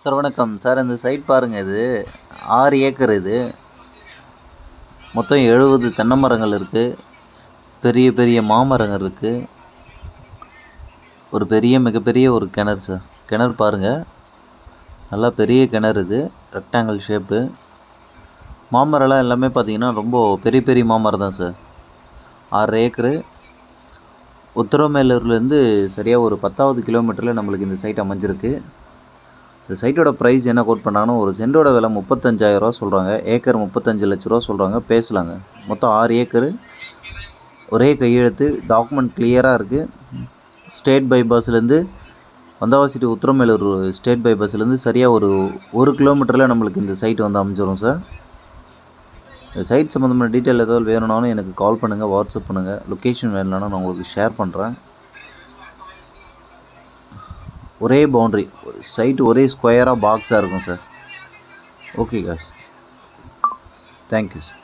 Sir வணக்கம். Sir இந்த side பாருங்கள் இது. ஆறு ஏக்கர் இது. மொத்தம் எழுபது தென்னை மரங்கள் இருக்குது பெரிய பெரிய மாமரங்கள் இருக்குது ஒரு பெரிய மிகப்பெரிய ஒரு கிணறு சார். கிணறு பாருங்கள் நல்லா பெரிய கிணறு இது. ரெக்டாங்கிள் ஷேப்பு மாமரம்லாம் எல்லாமே பார்த்தீங்கன்னா ரொம்ப பெரிய பெரிய மாமரம் தான் சார். ஆறு ஏக்கரு. உத்தரமேலூர்லேருந்து சரியாக ஒரு பத்தாவது கிலோமீட்டரில் நம்மளுக்கு இந்த சைட் அமைஞ்சிருக்கு. இந்த சைட்டோட ப்ரைஸ் என்ன கோட் பண்ணாங்கன்னா ஒரு சென்டோட விலை முப்பத்தஞ்சாயிரரூவா சொல்கிறாங்க ஏக்கர் முப்பத்தஞ்சு லட்ச ரூபா சொல்கிறாங்க பேசலாங்க. மொத்தம் ஆறு ஏக்கரு ஒரே கையெழுத்து டாக்குமெண்ட் கிளியராக இருக்குது ஸ்டேட் பைபாஸ்லேருந்து வந்தவாசிட்டு உத்தரமேலூர் ஸ்டேட் பைபாஸ்லேருந்து சரியாக ஒரு ஒரு கிலோமீட்டரில் நம்மளுக்கு இந்த சைட் வந்து அமைஞ்சிரும் சார் இந்த சைட் சம்மந்தமான டீட்டெயில் ஏதாவது வேணும்னாலும் எனக்கு கால் பண்ணுங்கள் வாட்ஸ்அப் பண்ணுங்கள் லொக்கேஷன் வேணும்னா நான் உங்களுக்கு ஷேர் பண்ணுறேன் ஒரே பவுண்ட்ரி சைட் ஒரே ஸ்கொயராக பாக்ஸாக இருக்கும் சார் ஓகே காஸ் தேங்க்யூ சார்